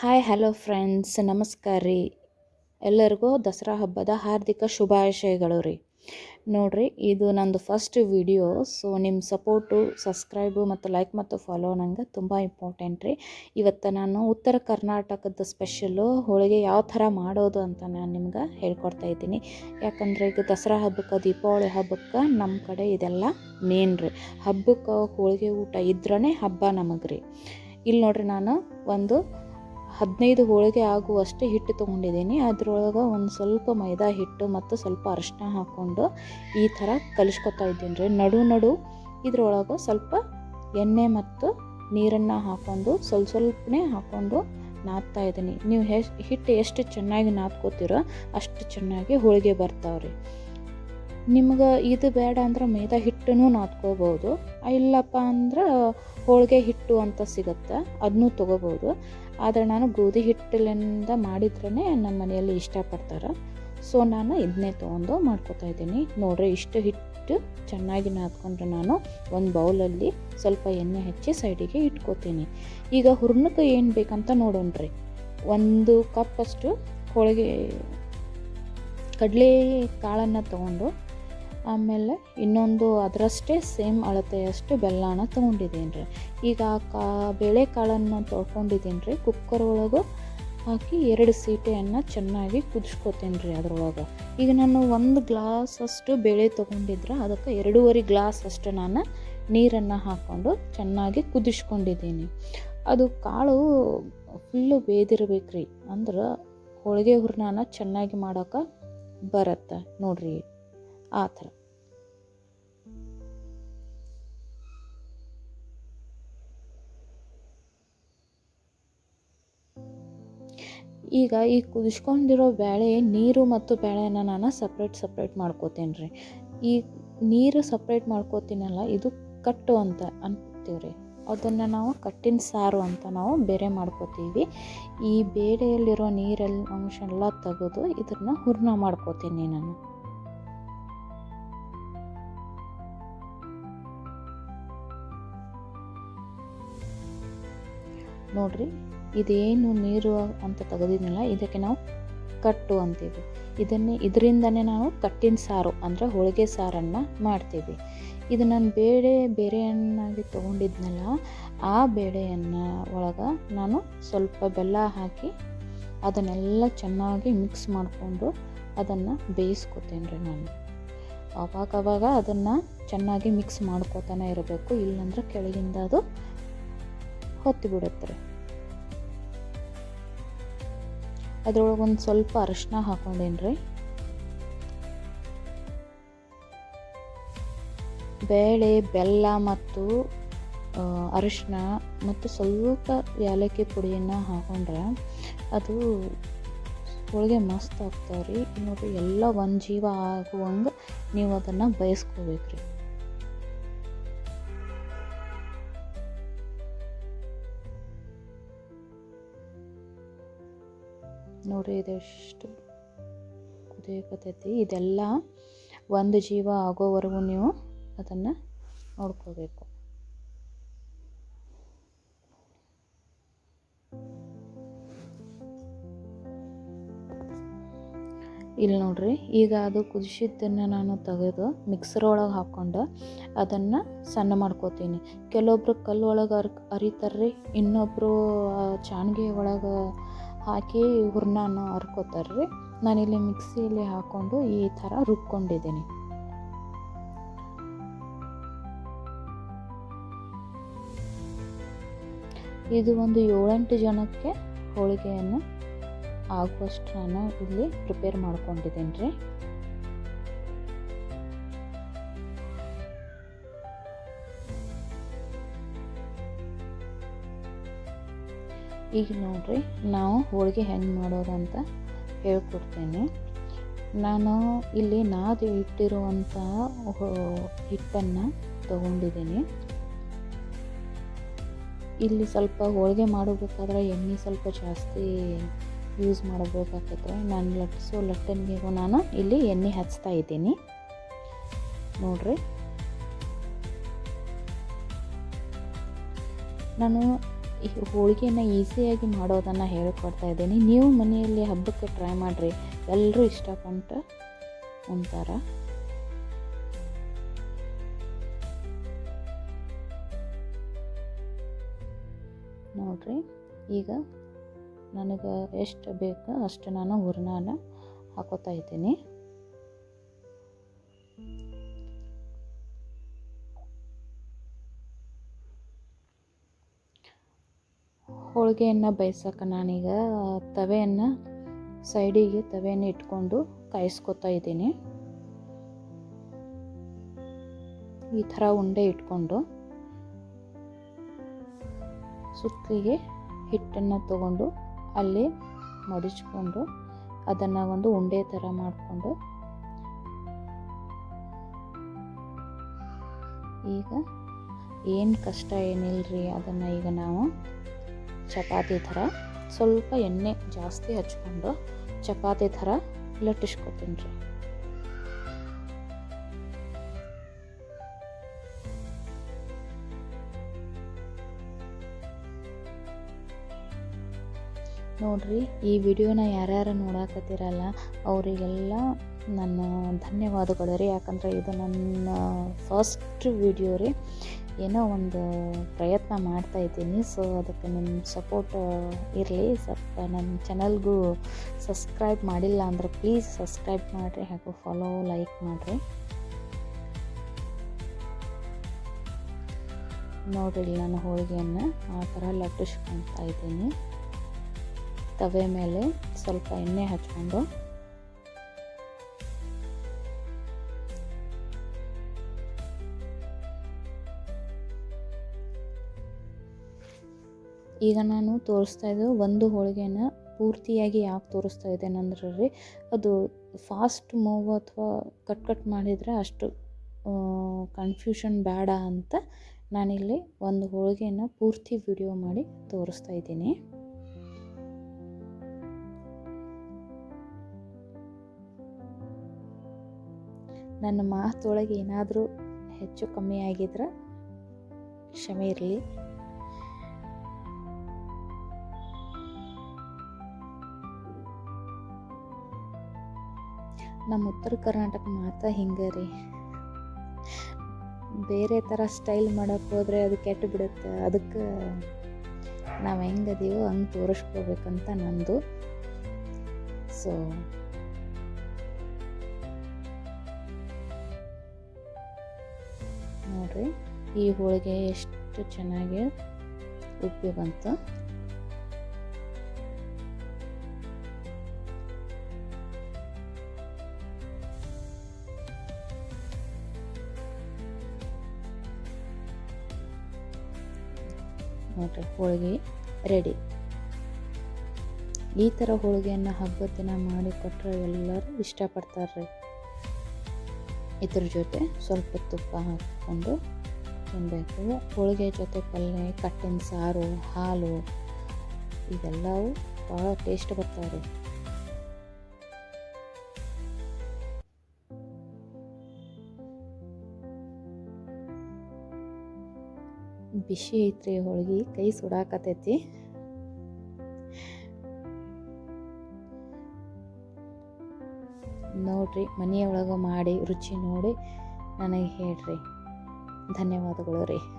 Hi, hello friends, ನಮಸ್ಕಾರ ರೀ. ಎಲ್ಲರಿಗೂ ದಸರಾ ಹಬ್ಬದ ಹಾರ್ದಿಕ ಶುಭಾಶಯಗಳು ರೀ. ನೋಡಿರಿ, ಇದು ನಂದು ಫಸ್ಟ್ ವಿಡಿಯೋ ಸೊ ನಿಮ್ಮ ಸಪೋರ್ಟು ಸಬ್ಸ್ಕ್ರೈಬು ಮತ್ತು ಲೈಕ್ ಮತ್ತು ಫಾಲೋ ನಂಗೆ ತುಂಬ ಇಂಪಾರ್ಟೆಂಟ್ ರೀ. ಇವತ್ತು ನಾನು ಉತ್ತರ ಕರ್ನಾಟಕದ ಸ್ಪೆಷಲು ಹೋಳಿಗೆ ಯಾವ ಥರ ಮಾಡೋದು ಅಂತ ನಾನು ನಿಮ್ಗೆ ಹೇಳ್ಕೊಡ್ತಾ ಇದ್ದೀನಿ. ಯಾಕಂದರೆ ಈಗ ದಸರಾ ಹಬ್ಬಕ್ಕೆ, ದೀಪಾವಳಿ ಹಬ್ಬಕ್ಕೆ ನಮ್ಮ ಕಡೆ ಇದೆಲ್ಲ ಮೇನ್ ರೀ. ಹಬ್ಬಕ್ಕೆ ಹೋಳಿಗೆ ಊಟ ಇದ್ರೇ ಹಬ್ಬ ನಮಗೆ ರೀ. ಇಲ್ಲಿ ನೋಡ್ರಿ, ನಾನು ಒಂದು ಹದಿನೈದು ಹೋಳಿಗೆ ಆಗುವಷ್ಟು ಹಿಟ್ಟು ತೊಗೊಂಡಿದ್ದೀನಿ. ಅದರೊಳಗೆ ಒಂದು ಸ್ವಲ್ಪ ಮೈದಾ ಹಿಟ್ಟು ಮತ್ತು ಸ್ವಲ್ಪ ಅರಿಶಿನ ಹಾಕ್ಕೊಂಡು ಈ ಥರ ಕಲಿಸ್ಕೊತಾ ಇದ್ದೀನಿ ರೀ. ನಡು ನಡು ಇದ್ರೊಳಗೆ ಸ್ವಲ್ಪ ಎಣ್ಣೆ ಮತ್ತು ನೀರನ್ನು ಹಾಕ್ಕೊಂಡು ಸ್ವಲ್ಪ ಸ್ವಲ್ಪನೇ ಹಾಕ್ಕೊಂಡು ನಾದ್ತಾ ಇದ್ದೀನಿ. ನೀವು ಹೆ, ಹಿಟ್ಟು ಎಷ್ಟು ಚೆನ್ನಾಗಿ ನಾದ್ಕೋತೀರೋ ಅಷ್ಟು ಚೆನ್ನಾಗಿ ಹೋಳಿಗೆ ಬರ್ತಾವ್ರಿ. ನಿಮ್ಗೆ ಇದು ಬೇಡ ಅಂದ್ರೆ ಮೈದಾ ಹಿಟ್ಟನ್ನು ನಾದ್ಕೋಬೋದು. ಇಲ್ಲಪ್ಪ ಅಂದ್ರೆ ಹೋಳಿಗೆ ಹಿಟ್ಟು ಅಂತ ಸಿಗುತ್ತೆ ಅದನ್ನೂ ತೊಗೋಬೋದು. ಆದರೆ ನಾನು ಗೋಧಿ ಹಿಟ್ಟಲಿಂದ ಮಾಡಿದ್ರೇ ನಮ್ಮ ಮನೆಯಲ್ಲಿ ಇಷ್ಟಪಡ್ತಾರೆ. ಸೊ ನಾನು ಇದನ್ನೇ ತೊಗೊಂಡು ಮಾಡ್ಕೋತಾ ಇದ್ದೀನಿ. ನೋಡ್ರಿ ಇಷ್ಟು ಹಿಟ್ಟು ಚೆನ್ನಾಗಿ ನಾದ್ಕೊಂಡ್ರೆ ನಾನು ಒಂದು ಬೌಲಲ್ಲಿ ಸ್ವಲ್ಪ ಎಣ್ಣೆ ಹಚ್ಚಿ ಸೈಡಿಗೆ ಇಟ್ಕೋತೀನಿ. ಈಗ ಹುರ್ಣಕ್ಕೆ ಏನು ಬೇಕಂತ ನೋಡೋಣ್ರಿ. ಒಂದು ಕಪ್ಪಷ್ಟು ಹೋಳಿಗೆ ಕಡಲೆ ಕಾಳನ್ನು ತೊಗೊಂಡು ಆಮೇಲೆ ಇನ್ನೊಂದು ಅದರಷ್ಟೇ ಸೇಮ್ ಅಳತೆಯಷ್ಟು ಬೆಲ್ಲನ ತೊಗೊಂಡಿದ್ದೀನಿ ರೀ. ಈಗ ಕಾ, ಬೇಳೆಕಾಳನ್ನು ತೊಳ್ಕೊಂಡಿದ್ದೀನಿ ರೀ. ಕುಕ್ಕರ್ ಒಳಗೆ ಹಾಕಿ ಎರಡು ಸೀಟೆಯನ್ನು ಚೆನ್ನಾಗಿ ಕುದಿಸ್ಕೊತೀನಿ ರೀ ಅದ್ರೊಳಗೆ. ಈಗ ನಾನು ಒಂದು ಗ್ಲಾಸ್ ಅಷ್ಟು ಬೇಳೆ ತೊಗೊಂಡಿದ್ರೆ ಅದಕ್ಕೆ ಎರಡೂವರೆ ಗ್ಲಾಸ್ ಅಷ್ಟು ನಾನು ನೀರನ್ನು ಹಾಕ್ಕೊಂಡು ಚೆನ್ನಾಗಿ ಕುದಿಸ್ಕೊಂಡಿದ್ದೀನಿ. ಅದು ಕಾಳು ಫುಲ್ಲು ಬೇದಿರ್ಬೇಕು ರೀ. ಅಂದ್ರೆ ಹೋಳಿಗೆ ಹುರ್ನಾನ ಚೆನ್ನಾಗಿ ಮಾಡೋಕೆ ಬರುತ್ತೆ ನೋಡಿರಿ. ಆ ಥರ. ಈಗ ಈ ಕುದಿಸ್ಕೊಂಡಿರೋ ಬೇಳೆ ನೀರು ಮತ್ತು ಬೇಳೆನ ನಾನು ಸಪ್ರೇಟ್ ಸಪ್ರೇಟ್ ಮಾಡ್ಕೋತೀನಿ ರೀ. ಈ ನೀರು ಸಪ್ರೇಟ್ ಮಾಡ್ಕೋತೀನಲ್ಲ, ಇದು ಕಟ್ಟು ಅಂತ ಅಂತೀವಿ ರೀ. ಅದನ್ನು ನಾವು ಕಟ್ಟಿನ ಸಾರು ಅಂತ ನಾವು ಬೇರೆ ಮಾಡ್ಕೋತೀವಿ. ಈ ಬೇಳೆಯಲ್ಲಿರೋ ನೀರೆಲ್ಲ ಅಂಶ ಎಲ್ಲ ತೆಗೆದು ಇದನ್ನು ಹೂರ್ಣ ಮಾಡ್ಕೋತೀನಿ ನಾನು. ನೋಡ್ರಿ ಇದೇನು ನೀರು ಅಂತ ತೆಗೆದಿದ್ನಲ್ಲ, ಇದಕ್ಕೆ ನಾವು ಕಟ್ಟು ಅಂತೀವಿ. ಇದನ್ನೇ, ಇದರಿಂದನೇ ನಾವು ಕಟ್ಟಿನ ಸಾರು ಅಂದರೆ ಹೋಳಿಗೆ ಸಾರನ್ನು ಮಾಡ್ತೀವಿ. ಇದು ನಾನು ಬೇಳೆ, ಬೇರೆಯನ್ನಾಗಿ ತೊಗೊಂಡಿದ್ನಲ್ಲ, ಆ ಬೇಳೆಯನ್ನು ಒಳಗೆ ನಾನು ಸ್ವಲ್ಪ ಬೆಲ್ಲ ಹಾಕಿ ಅದನ್ನೆಲ್ಲ ಚೆನ್ನಾಗಿ ಮಿಕ್ಸ್ ಮಾಡಿಕೊಂಡು ಅದನ್ನು ಬೇಯಿಸ್ಕೊತೀನಿ ರೀ ನಾನು. ಅವಾಗವಾಗ ಅದನ್ನು ಚೆನ್ನಾಗಿ ಮಿಕ್ಸ್ ಮಾಡ್ಕೋತಾನೆ ಇರಬೇಕು, ಇಲ್ಲಾಂದ್ರೆ ಕೆಳಗಿಂದ ಅದು ಹೊತ್ತಿ ಬಿಡುತ್ತೆ ರೀ. ಅದ್ರೊಳಗೆ ಒಂದು ಸ್ವಲ್ಪ ಅರಶಿನ ಹಾಕೊಂಡೇನು ರೀ ಬೇಳೆ, ಬೆಲ್ಲ ಮತ್ತು ಅರಿಶಿನ ಮತ್ತು ಸ್ವಲ್ಪ ಏಲಕ್ಕಿ ಪುಡಿಯನ್ನು ಹಾಕೊಂಡ್ರೆ ಅದು ಹೋಳಿಗೆ ಮಸ್ತ್ ಆಗ್ತಾವೆ ರೀ ನೋಡಿರಿ, ಎಲ್ಲ ಒಂದು ಜೀವ ಆಗುವಂಗೆ ನೀವು ಅದನ್ನು ಬಯಸ್ಕೋಬೇಕು ನೋಡ್ರಿ ಇದೆಷ್ಟು ಕುದಿಯಕತ್ತೈತಿ ಇದೆಲ್ಲ ಒಂದು ಜೀವ ಆಗೋವರೆಗೂ ನೀವು ಅದನ್ನು ನೋಡ್ಕೋಬೇಕು. ಇಲ್ಲಿ ನೋಡ್ರಿ, ಈಗ ಅದು ಕುದಿಸಿದ್ದನ್ನು ನಾನು ತೆಗೆದು ಮಿಕ್ಸರ್ ಒಳಗೆ ಹಾಕ್ಕೊಂಡು ಅದನ್ನು ಸಣ್ಣ ಮಾಡ್ಕೋತೀನಿ. ಕೆಲವೊಬ್ರು ಕಲ್ಲು ಒಳಗೆ ಅರ್, ಅರಿತಾರ್ರಿ ಇನ್ನೊಬ್ಬರು ಚಾಣ್ಗೆ ಒಳಗೆ ಹಾಕಿ ಹೂರ್ಣನ ಹರ್ಕೋತಾರೆ ರೀ ನಾನಿಲ್ಲಿ ಮಿಕ್ಸಿಯಲ್ಲಿ ಹಾಕ್ಕೊಂಡು ಈ ಥರ ರುಬ್ಕೊಂಡಿದ್ದೀನಿ. ಇದು ಒಂದು ಏಳೆಂಟು ಜನಕ್ಕೆ ಹೋಳಿಗೆಯನ್ನು ಆಗುವಷ್ಟು ನಾನು ಇಲ್ಲಿ ಪ್ರಿಪೇರ್ ಮಾಡ್ಕೊಂಡಿದ್ದೀನಿ ರೀ. ಈಗ ನೋಡಿರಿ, ನಾವು ಹೋಳಿಗೆ ಹೆಂಗೆ ಮಾಡೋದು ಅಂತ ಹೇಳ್ಕೊಡ್ತೇನೆ. ನಾನು ಇಲ್ಲಿ ನಾದಿ ಇಟ್ಟಿರುವಂಥ ಹಿಟ್ಟನ್ನು ತಗೊಂಡಿದ್ದೀನಿ. ಇಲ್ಲಿ ಸ್ವಲ್ಪ ಹೋಳಿಗೆ ಮಾಡಬೇಕಾದ್ರೆ ಎಣ್ಣೆ ಸ್ವಲ್ಪ ಜಾಸ್ತಿ ಯೂಸ್ ಮಾಡಬೇಕಾಗತ್ತೆ. ನಾನು ಲಟ್ಟಿಸೋ ಲಟ್ಟಣಿಗೂ ನಾನು ಇಲ್ಲಿ ಎಣ್ಣೆ ಹಚ್ತಾ ಇದ್ದೀನಿ. ನೋಡ್ರಿ. ನಾನು ಈ ಹೋಳಿಗೆನ ಈಸಿಯಾಗಿ ಮಾಡೋದನ್ನು ಹೇಳಿಕೊಡ್ತಾ ಇದ್ದೀನಿ. ನೀವು ಮನೆಯಲ್ಲಿ ಹಬ್ಬಕ್ಕೆ ಟ್ರೈ ಮಾಡಿರಿ. ಎಲ್ಲರೂ ಇಷ್ಟಪಟ್ಟು ಉಣ್ತಾರ ನೋಡ್ರಿ, ಈಗ ನನಗೆ ಎಷ್ಟು ಬೇಕೋ ಅಷ್ಟು ನಾನು ಹೂರ್ಣನ ಹಾಕೋತಾ ಇದ್ದೀನಿ. ಹೋಳಿಗೆಯನ್ನು ಬೇಯಿಸೋಕೆ ನಾನೀಗ ತವೆಯನ್ನು ಸೈಡಿಗೆ ತವೆಯನ್ನು ಇಟ್ಕೊಂಡು ಕಾಯಿಸ್ಕೊತಾ ಇದ್ದೀನಿ. ಈ ಥರ ಉಂಡೆ ಇಟ್ಕೊಂಡು ಸುತ್ತಲಿಗೆ ಹಿಟ್ಟನ್ನು ತಗೊಂಡು ಅಲ್ಲಿ ಮಡಿಚ್ಕೊಂಡು ಅದನ್ನು ಒಂದು ಉಂಡೆ ಥರ ಮಾಡಿಕೊಂಡು ಈಗ ಏನು ಕಷ್ಟ ಏನಿಲ್ಲರಿ ಅದನ್ನು ಈಗ ನಾವು ಚಪಾತಿ ಥರ ಸ್ವಲ್ಪ ಎಣ್ಣೆ ಜಾಸ್ತಿ ಹಚ್ಕೊಂಡು ಚಪಾತಿ ಥರ ಲಟ್ಟಿಸ್ಕೊತೀನಿ ರೀ. ನೋಡ್ರಿ, ಈ ವಿಡಿಯೋನ ಯಾರ್ಯಾರು ನೋಡಾಕತ್ತೀರಲ್ಲ, ಅವರಿಗೆಲ್ಲ ನನ್ನ ಧನ್ಯವಾದಗಳು ರೀ. ಯಾಕಂದ್ರೆ ಇದು ನನ್ನ ಫಸ್ಟ್ ವಿಡಿಯೋ ರೀ. ಏನೋ ಒಂದು ಪ್ರಯತ್ನ ಮಾಡ್ತಾ ಇದ್ದೀನಿ. ಸೊ ಅದಕ್ಕೆ ನಿಮ್ಮ ಸಪೋರ್ಟ್ ಇರಲಿ. ಸ್ವಲ್ಪ ನನ್ನ ಚಾನಲ್ಗೂ ಸಬ್ಸ್ಕ್ರೈಬ್ ಮಾಡಿಲ್ಲ ಅಂದ್ರೆ ಪ್ಲೀಸ್ ಸಬ್ಸ್ಕ್ರೈಬ್ ಮಾಡಿರಿ ಹಾಗೂ ಫಾಲೋ ಲೈಕ್ ಮಾಡಿರಿ. ನೋಡಿರಿ ನಾನು ಹೋಳಿಗೆಯನ್ನು. ಆ ಥರ ಲಟ್ಟಿಸ್ಕೊತಾ ಇದ್ದೀನಿ. ತವೆ ಮೇಲೆ ಸ್ವಲ್ಪ ಎಣ್ಣೆ ಹಚ್ಕೊಂಡು. ಈಗ ನಾನು ತೋರಿಸ್ತಾ ಇದ್ದು ಒಂದು ಹೋಳಿಗೆನ ಪೂರ್ತಿಯಾಗಿ ಯಾಕೆ ತೋರಿಸ್ತಾ ಇದ್ದೇನೆ ಅಂದ್ರೆ ರೀ ಅದು ಫಾಸ್ಟ್ ಮೂವ್ ಅಥವಾ ಕಟ್ ಕಟ್ ಮಾಡಿದರೆ ಅಷ್ಟು ಕನ್ಫ್ಯೂಷನ್ ಬೇಡ ಅಂತ ನಾನಿಲ್ಲಿ ಒಂದು ಹೋಳಿಗೆನ ಪೂರ್ತಿ ವಿಡಿಯೋ ಮಾಡಿ ತೋರಿಸ್ತಾ ಇದ್ದೀನಿ. ನನ್ನ ಮಾತೊಳಗೆ ಏನಾದರೂ ಹೆಚ್ಚು ಕಮ್ಮಿ ಆಗಿದ್ರೆ ಕ್ಷಮೆ ಇರಲಿ. ನಮ್ಮ ಉತ್ತರ ಕರ್ನಾಟಕ ಮಾತ್ರ ಹಿಂಗೆ ರೀ. ಬೇರೆ ಥರ ಸ್ಟೈಲ್ ಮಾಡೋಕ್ಕೆ ಹೋದರೆ ಅದು ಕೆಟ್ಟು ಬಿಡುತ್ತೆ. ಅದಕ್ಕೆ ನಾವು ಹೆಂಗದೀವೋ ಹಂಗೆ ತೋರಿಸ್ಕೋಬೇಕಂತ ನಂದು. ಸೊ ನೋಡ್ರಿ ಈ ಹೋಳಿಗೆ ಎಷ್ಟು ಚೆನ್ನಾಗಿ ಉಪ್ಪಿ ಬಂತು. ನೋಡ್ರಿ ಹೋಳಿಗೆ ರೆಡಿ. ಈ ಥರ ಹೋಳಿಗೆಯನ್ನು ಹಬ್ಬದ ದಿನ ಮಾಡಿ ಕೊಟ್ಟರೆ ಎಲ್ಲರೂ ಇಷ್ಟಪಡ್ತಾರೆ ಇದ್ರ ಜೊತೆ ಸ್ವಲ್ಪ ತುಪ್ಪ ಹಾಕಿಕೊಂಡು ತಿನ್ನಬೇಕು ಹೋಳಿಗೆ ಜೊತೆ ಪಲ್ಯ ಕಟ್ಟಿನ ಸಾರು, ಹಾಲು, ಇದೆಲ್ಲವೂ ಭಾಳ ಟೇಸ್ಟ್ ಬರ್ತಾವೆ ಬಿಸಿ ಐತ್ರಿ ಹೋಳಿಗೆ ಕೈ ಸುಡಾಕತೈತಿ. ನೋಡ್ರಿ ಮನೆಯೊಳಗೆ ಮಾಡಿ ರುಚಿ ನೋಡಿ ನನಗೆ ಹೇಳ್ರಿ. ಧನ್ಯವಾದಗಳು ರೀ.